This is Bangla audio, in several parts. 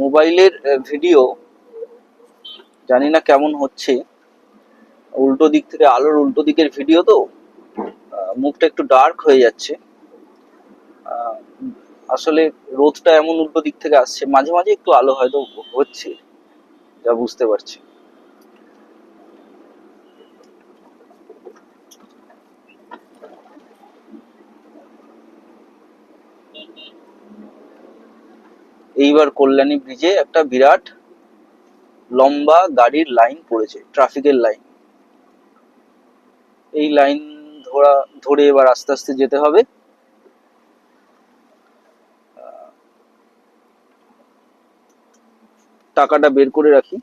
মোবাইলের ভিডিও জানি না কেমন হচ্ছে। উল্টো দিক থেকে, আলোর উল্টো দিকের ভিডিও তো মুখটা একটু ডার্ক হয়ে যাচ্ছে। আসলে রোদটা এমন উল্টো দিক থেকে আসছে, মাঝে মাঝে একটু আলো হয়তো হচ্ছে, যা বুঝতে পারছি। এইবার কল্যাণী ব্রিজে একটা বিরাট লম্বা গাড়ির লাইন পড়েছে ট্রাফিকের লাইন এই লাইন ধরা, ধরে এবার আস্তে আস্তে যেতে হবে। টাকাটা বের করে রাখি।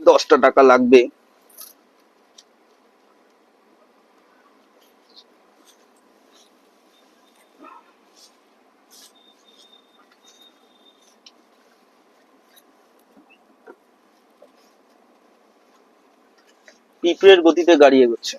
দশটা টাকা লাগবে। পিঁপড়ের গতিতে গাড়ি এগোচ্ছে।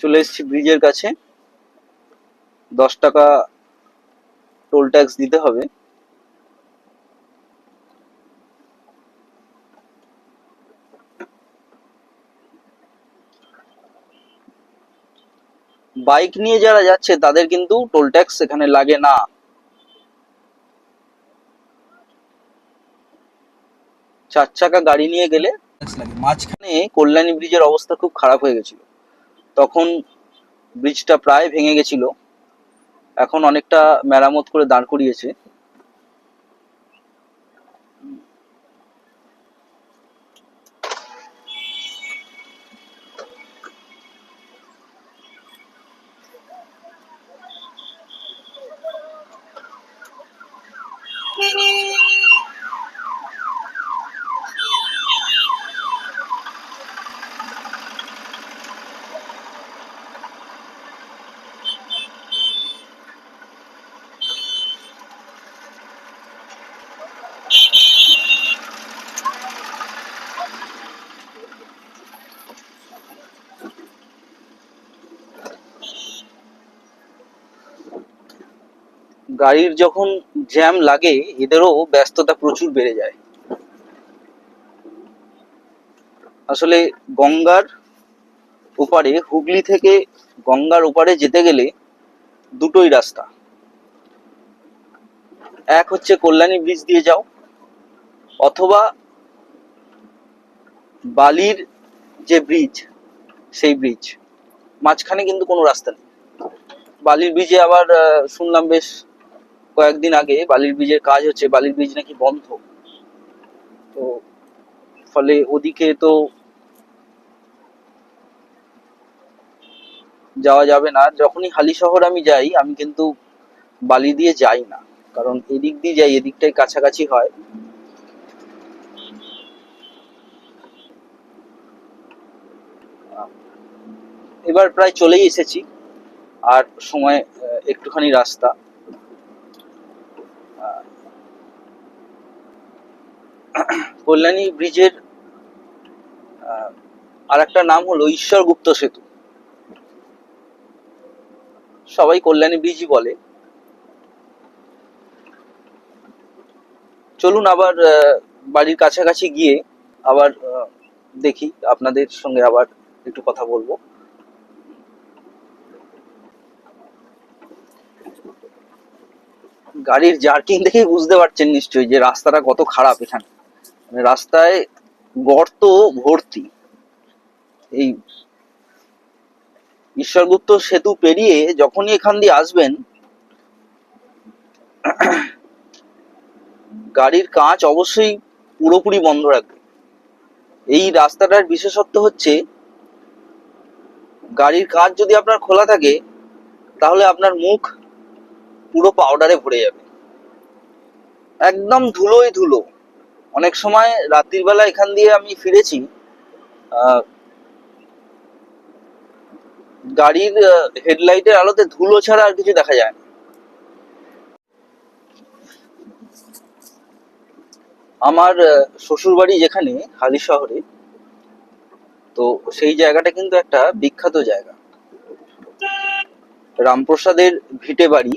চলে এসেছি ব্রিজের কাছে। দশ টাকা টোল ট্যাক্স দিতে হবে। বাইক নিয়ে যারা যাচ্ছে, তাদের কিন্তু টোল ট্যাক্স এখানে লাগে না। চার চাকা গাড়ি নিয়ে গেলে মাঝখানে কল্যাণী ব্রিজের অবস্থা খুব খারাপ হয়ে গেছিল। তখন ব্রিজটা প্রায় ভেঙে গেছিল। এখন অনেকটা মেরামত করে দাঁড় করিয়েছে। গাড়ির যখন জ্যাম লাগে, এদেরও ব্যস্ততা প্রচুর বেড়ে যায়। আসলে গঙ্গার ওপারে, হুগলি থেকে গঙ্গার ওপারে যেতে গেলে দুটোই রাস্তা। এক হচ্ছে কল্যাণী ব্রিজ দিয়ে যাও, অথবা বালির যে ব্রিজ সেই ব্রিজ মাঝখানে কিন্তু কোনো রাস্তা নেই। বালির ব্রিজে আবার শুনলাম বেশ কয়েকদিন আগে বালির ব্রিজের কাজ হচ্ছে, বালির ব্রিজ নাকি বন্ধ। তো ফলে ওদিকে তো যাওয়া যাবে না। যখনই হালি শহর আমি যাই, আমি কিন্তু বালি দিয়ে যাই না। কারণ এদিক দিয়ে যাই, এদিকটাই কাছাকাছি হয়। এবার প্রায় চলেই এসেছি। আর সময় একটুখানি রাস্তা। কল্যাণী ব্রিজের আর একটা নাম হলো ঈশ্বরগুপ্ত সেতু। সবাই কল্যাণী ব্রিজই বলে। চলুন আবার বাড়ির কাছাকাছি গিয়ে আবার দেখি, আপনাদের সঙ্গে আবার একটু কথা বলব। গাড়ির জার্কিং দেখেই বুঝতে পারছেন নিশ্চয়ই যে রাস্তাটা কত খারাপ এখানে। মানে রাস্তায় গর্ত ভর্তি। এই ঈশ্বরগুপ্ত সেতু পেরিয়ে যখনই এখান দিয়ে আসবেন, গাড়ির কাঁচ অবশ্যই পুরোপুরি বন্ধ রাখবে। এই রাস্তাটার বিশেষত্ব হচ্ছে, গাড়ির কাঁচ যদি আপনার খোলা থাকে, তাহলে আপনার মুখ পুরো পাউডারে ভরে যাবে। একদম ধুলোই ধুলো। অনেক সময় রাত্রির বেলা এখান দিয়ে আমি ফিরেছি গাড়ির হেডলাইটের আলোতে ধুলো ছাড়া আর কিছু দেখা যায় না। আমার শ্বশুর বাড়ি যেখানে, হালি শহরে, তো সেই জায়গাটা কিন্তু একটা বিখ্যাত জায়গা। রামপ্রসাদের ভিটে বাড়ি।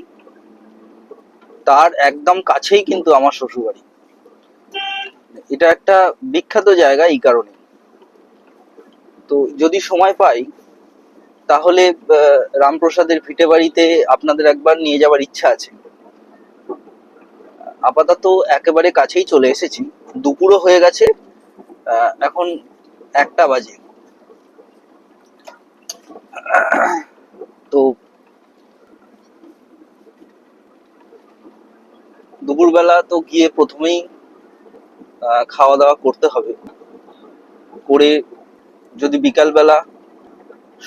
তার একদম কাছেই কিন্তু আমার শ্বশুর বাড়ি এটা একটা বিখ্যাত জায়গা এই কারণে। তো যদি সময় পাই, তাহলে রামপ্রসাদের ভিটে বাড়িতে আপনাদের একবার নিয়ে যাওয়ার ইচ্ছা আছে। আপাতত একেবারে কাছেই চলে এসেছি। দুপুরও হয়ে গেছে এখন একটা বাজে। তো দুপুরবেলা তো গিয়ে প্রথমেই খাওয়া দাওয়া করতে হবে। করে যদি বিকালবেলা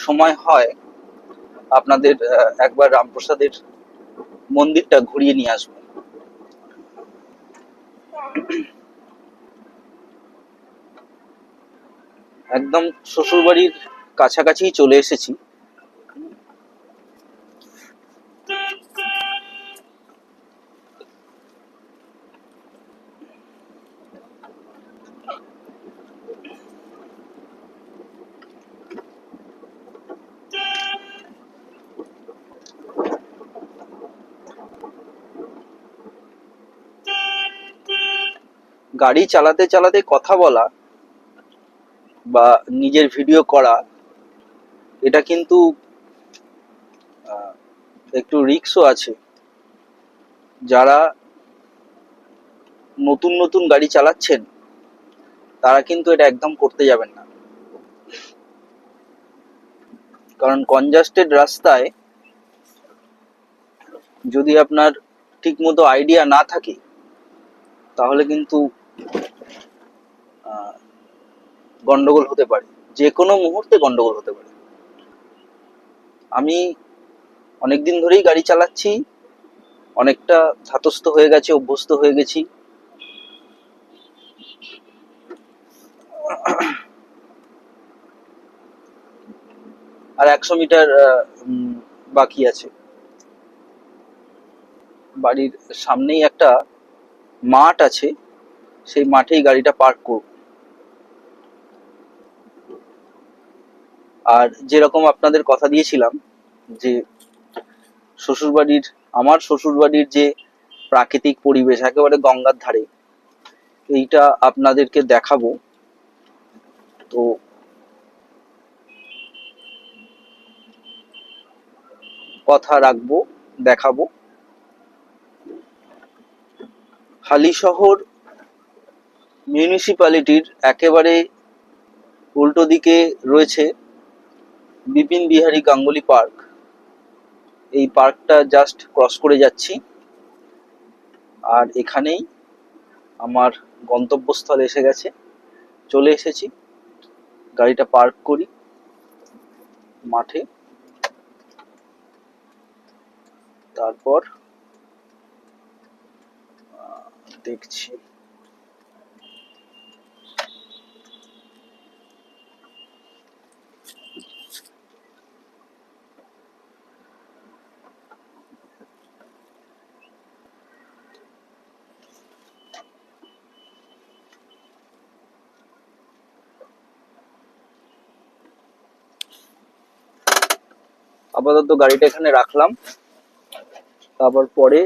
সময় হয়, আপনাদের একবার রামপ্রসাদের মন্দিরটা ঘুরিয়ে নিয়ে আসব। একদম শ্বশুরবাড়ির কাছাকাছি চলে এসেছি। গাড়ি চালাতে চালাতে কথা বলা বা নিজের ভিডিও করা, এটা কিন্তু একটু রিক্সও আছে। যারা নতুন নতুন গাড়ি চালাচ্ছেন, তারা কিন্তু এটা একদম করতে যাবেন না। কারণ কনজাস্টেড রাস্তায় যদি আপনার ঠিকমতো আইডিয়া না থাকে, তাহলে কিন্তু গন্ডগোল হতে পারে। যে কোনো মুহূর্তে গন্ডগোল হতে পারে। আমি অনেকদিন ধরেই গাড়ি চালাচ্ছি, অনেকটা ধাতস্থ হয়ে গেছে, অভ্যস্ত হয়ে গেছি। আর একশো মিটার বাকি আছে। বাড়ির সামনেই একটা মাঠ আছে। সেই মাঠেই গাড়িটা পার্ক করব। আর যেরকম আপনাদের কথা দিয়েছিলাম যে শ্বশুরবাড়ির, আমার শ্বশুরবাড়ির যে প্রাকৃতিক পরিবেশ, একেবারে গঙ্গার ধারে, এইটা আপনাদেরকে দেখাবো। তো কথা রাখব, দেখাবো। হালি শহর মিউনিসিপ্যালিটির একেবারে উল্টো দিকে রয়েছে বিপিন বিহারী গাঙ্গুলি পার্ক। এই পার্কটা জাস্ট ক্রস করে যাচ্ছি। আর এখানেই আমার গন্তব্যস্থল এসে গেছে। চলে এসেছি। গাড়িটা পার্ক করি। মাঠে। তারপর দেখছি। আপাতত গাড়িটা এখানে রাখলাম। তারপর পরে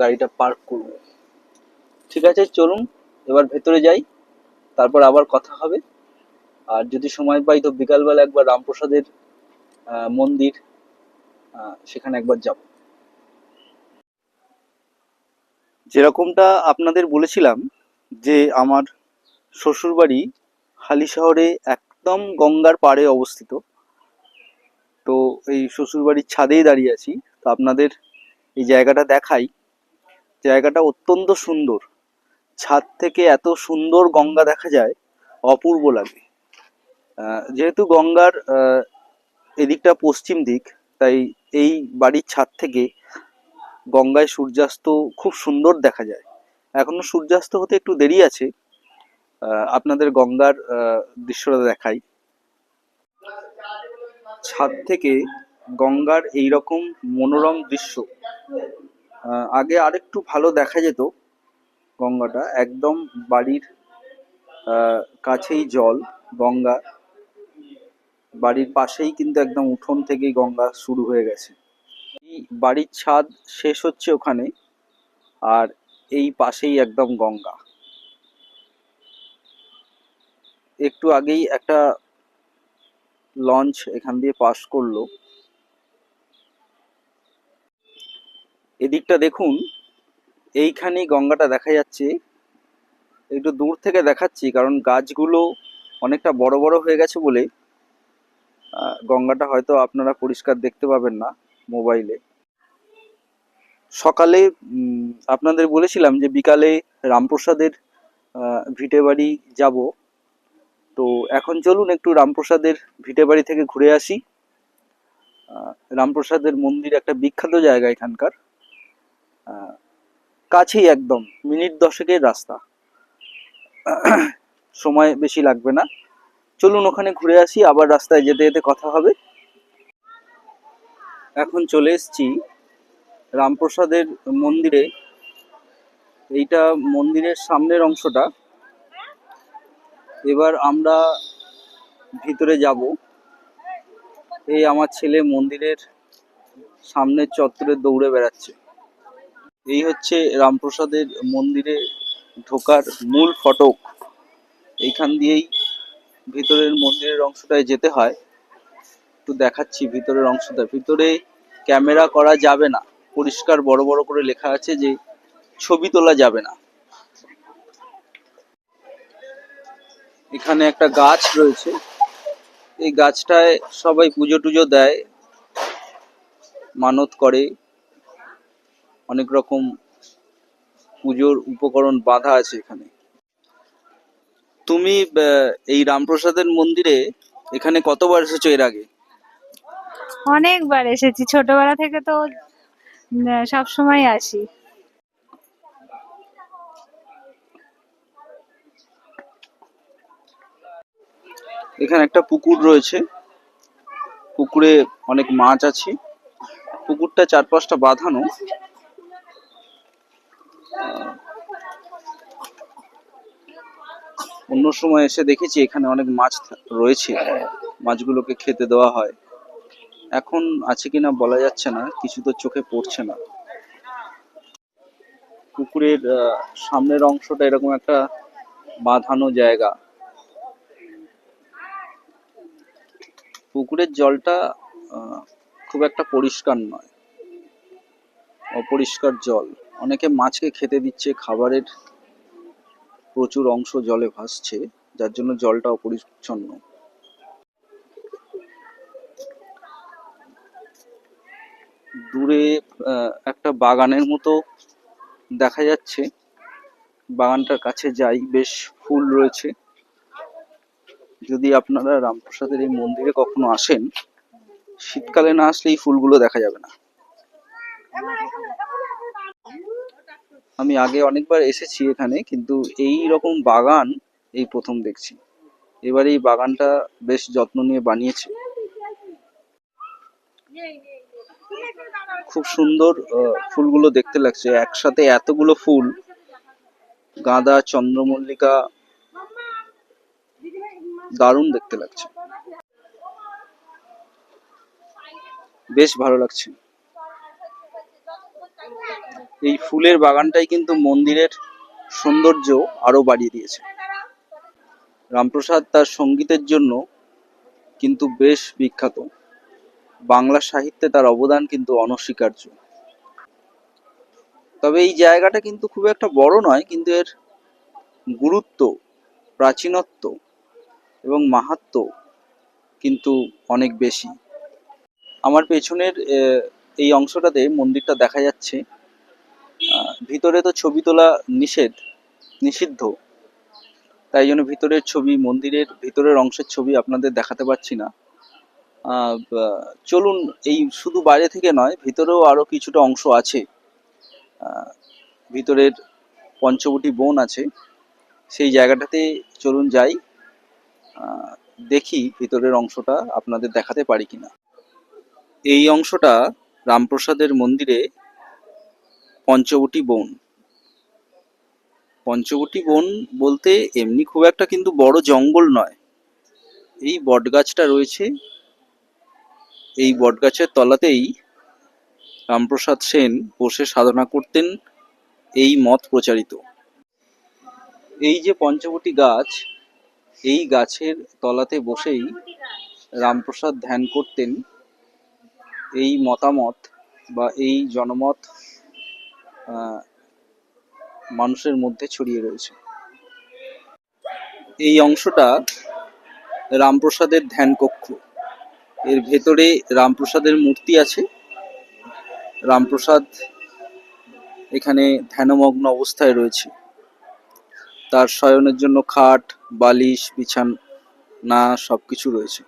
গাড়িটা পার্ক করব। ঠিক আছে, চলুন, এবার ভেতরে যাই। তারপর আবার কথা হবে। আর যদি সময় পাই তো বিকালবেলা একবার রামপ্রসাদের মন্দির সেখানে একবার যাব। যেরকমটা আপনাদের বলেছিলাম যে আমার শ্বশুরবাড়ি হালি শহরে একদম গঙ্গার পাড়ে অবস্থিত। তো এই শ্বশুরবাড়ির ছাদেই দাঁড়িয়ে আছি। তো আপনাদের এই জায়গাটা দেখাই। জায়গাটা অত্যন্ত সুন্দর। ছাদ থেকে এত সুন্দর গঙ্গা দেখা যায়, অপূর্ব লাগে। যেহেতু গঙ্গার এদিকটা পশ্চিম দিক, তাই এই বাড়ির ছাদ থেকে গঙ্গায় সূর্যাস্ত খুব সুন্দর দেখা যায়। এখনও সূর্যাস্ত হতে একটু দেরি আছে। আপনাদের গঙ্গার দৃশ্যটা দেখাই। ছাদ থেকে গঙ্গার এই রকম মনোরম দৃশ্য। আগে আরেকটু ভালো দেখা যেত গঙ্গাটা। একদম বাড়ির কাছেই জল, গঙ্গা। বাড়ির পাশেই কিন্তু একদম উঠোন থেকেই গঙ্গা শুরু হয়ে গেছে। এই বাড়ির ছাদ শেষ হচ্ছে ওখানে, আর এই পাশেই একদম গঙ্গা। একটু আগেই একটা লঞ্চ এখান দিয়ে পাস করল। এদিকটা দেখুন, এইখানেই গঙ্গাটা দেখা যাচ্ছে। একটু দূর থেকে দেখাচ্ছি, কারণ গাছগুলো অনেকটা বড় বড় হয়ে গেছে বলে গঙ্গাটা হয়তো আপনারা পরিষ্কার দেখতে পাবেন না মোবাইলে। সকালে আপনাদের বলেছিলাম যে বিকালে রামপ্রসাদের ভিটে বাড়ি যাব। তো এখন চলুন একটু রামপ্রসাদের ভিটে বাড়ি থেকে ঘুরে আসি। রামপ্রসাদের মন্দির একটা বিখ্যাত জায়গা এখানকার। কাছেই একদম, মিনিট দশেকের রাস্তা। সময় বেশি লাগবে না। চলুন ওখানে ঘুরে আসি, আবার রাস্তায় যেতে যেতে কথা হবে। এখন চলে এসছি রামপ্রসাদের মন্দিরে। এইটা মন্দিরের সামনের অংশটা। এবার আমরা ভিতরে যাব। এই আমার ছেলে মন্দিরের সামনের চত্বরে দৌড়ে বেড়াচ্ছে। এই হচ্ছে রামপ্রসাদের মন্দিরে ঢোকার মূল ফটক। এইখান দিয়েই ভিতরের মন্দিরের অংশটায় যেতে হয়। একটু দেখাচ্ছি ভিতরের অংশটা। ভিতরে ক্যামেরা করা যাবে না। পরিষ্কার বড় বড় করে লেখা আছে যে ছবি তোলা যাবে না। এখানে একটা গাছ রয়েছে। এই গাছটায় সবাই পুজো টুজো দেয়, মানত করে। অনেক রকম পুজোর উপকরণ বাঁধা আছে এখানে। তুমি এই রামপ্রসাদের মন্দিরে এখানে কতবার এসেছ এর আগে? অনেকবার এসেছি। ছোটবেলা থেকে তো সব সময় আসি। এখানে একটা পুকুর রয়েছে। পুকুরে অনেক মাছ আছে। পুকুরটা চার পাঁচটা বাঁধানো অন্য সময় এসে দেখেছি এখানে অনেক মাছ রয়েছে। মাছগুলোকে খেতে দেওয়া হয়। এখন আছে কিনা বলা যাচ্ছে না। কিছু তো চোখে পড়ছে না। পুকুরের সামনের অংশটা এরকম একটা বাঁধানো জায়গা। পুকুরের জলটা খুব একটা পরিষ্কার নয়। অপরিষ্কার জল। অনেকে মাছকে খেতে দিচ্ছে, খাবারের প্রচুর অংশ জলে ভাসছে, যার জন্য জলটা অপরিচ্ছন্ন। দূরে একটা বাগানের মতো দেখা যাচ্ছে। বাগানটার কাছে যাই, বেশ ফুল রয়েছে। যদি আপনারা রামপ্রসাদের এই মন্দিরে কখনো আসেন, শীতকালে না আসলে এই ফুলগুলো দেখা যাবে না। আমি আগে অনেকবার এসেছি এখানে, কিন্তু এই রকম বাগান এই প্রথম দেখছি। এবার এই বাগানটা বেশ যত্ন নিয়ে বানিয়েছে। খুব সুন্দর ফুলগুলো দেখতে লাগছে। একসাথে এতগুলো ফুল, গাঁদা, চন্দ্রমল্লিকা দারুণ দেখতে লাগছে। বেশ ভালো লাগছে। এই ফুলের বাগানটাই কিন্তু মন্দিরের সৌন্দর্য আরও বাড়িয়ে দিয়েছে। রামপ্রসাদ তার সঙ্গীতের জন্য কিন্তু বেশ বিখ্যাত। বাংলা সাহিত্যে তার অবদান কিন্তু অনস্বীকার্য। তবে এই জায়গাটা কিন্তু খুব একটা বড় নয়, কিন্তু এর গুরুত্ব, প্রাচীনত্ব এবং মাহাত্ম্য কিন্তু অনেক বেশি। আমার পেছনের এই অংশটাতে মন্দিরটা দেখা যাচ্ছে। ভিতরে তো ছবি তোলা নিষেধ, নিষিদ্ধ। তাই জন্য ভিতরের ছবি, মন্দিরের ভিতরের অংশের ছবি আপনাদের দেখাতে পারছি না। চলুন, এই শুধু বাইরে থেকে নয়, ভিতরেও আরও কিছুটা অংশ আছে। ভিতরের পঞ্চবটি বন আছে। সেই জায়গাটাতে চলুন যাই। দেখি ভিতরের অংশটা আপনাদের দেখাতে পারি কিনা। এই অংশটা রামপ্রসাদের মন্দিরে পঞ্চবটি বন। পঞ্চবটি বন বলতে এমনি খুব একটা কিন্তু বড় জঙ্গল নয়। এই বটগাছটা রয়েছে। এই বটগাছের তলাতেই রামপ্রসাদ সেন বসে সাধনা করতেন এই মত প্রচারিত। এই যে পঞ্চবটি গাছ এই গাছের তলাতে বসেই রামপ্রসাদ ধ্যান করতেন। এই মতামত বা এই জনমত মানুষের মধ্যে ছড়িয়ে রয়েছে। এই অংশটা রামপ্রসাদের ধ্যান কক্ষ। এর ভেতরে রামপ্রসাদের মূর্তি আছে। রামপ্রসাদ এখানে ধ্যানমগ্ন অবস্থায় রয়েছে। তার শয়নের জন্য খাট, বালিশ, বিছানা সবকিছু রয়েছে।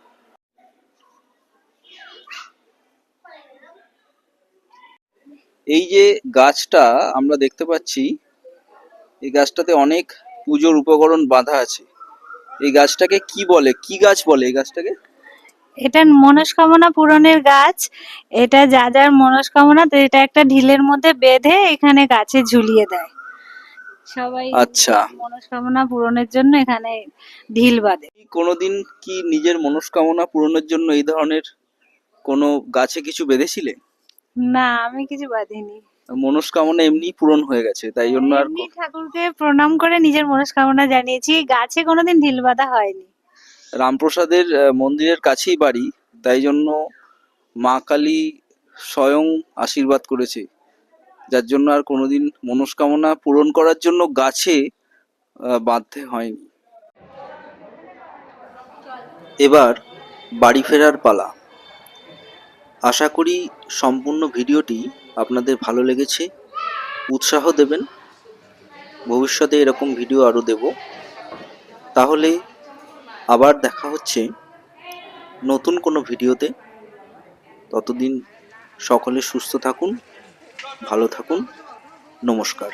এই যে গাছটা আমরা দেখতে পাচ্ছি, এই গাছটাতে অনেক পুজোর উপকরণ বাঁধা আছে। এই গাছটাকে কি বলে? কি গাছ বলে এই গাছটাকে? এটা মনস্কামনা পূরণের গাছ। এটা যা যার মনস্কামনা এটা একটা ঢিলের মধ্যে বেঁধে এখানে গাছে ঝুলিয়ে দেয়। সবাই আচ্ছা। মনস্কামনা পূরণের জন্য এখানে ঢিল বাঁধে। কোনোদিন কি নিজের মনস্কামনা পূরণের জন্য এই ধরনের কোনো গাছে কিছু বেঁধেছিলে? না আমি কিছু বাঁধিনি। মনস্কামনা এমনি পূরণ হয়ে গেছে তাই জন্য আর ঠাকুরকে প্রণাম করে নিজের মনস্কামনা জানিয়েছি গাছে কোনোদিন ঢিল বাঁধা হয়নি। রামপ্রসাদের মন্দিরের কাছেই বাড়ি তাই জন্য মা কালী স্বয়ং আশীর্বাদ করেছে। যার জন্য আর কোনোদিন মনস্কামনা পূরণ করার জন্য গাছে বাঁধতে হয়নি। এবার বাড়ি ফেরার পালা। আশা করি সম্পূর্ণ ভিডিওটি আপনাদের ভালো লেগেছে। উৎসাহ দেবেন। ভবিষ্যতে এরকম ভিডিও আরও দেব। তাহলে আবার দেখা হচ্ছে নতুন কোনো ভিডিওতে। ততদিন সকলে সুস্থ থাকুন। ভালো থাকুন নমস্কার।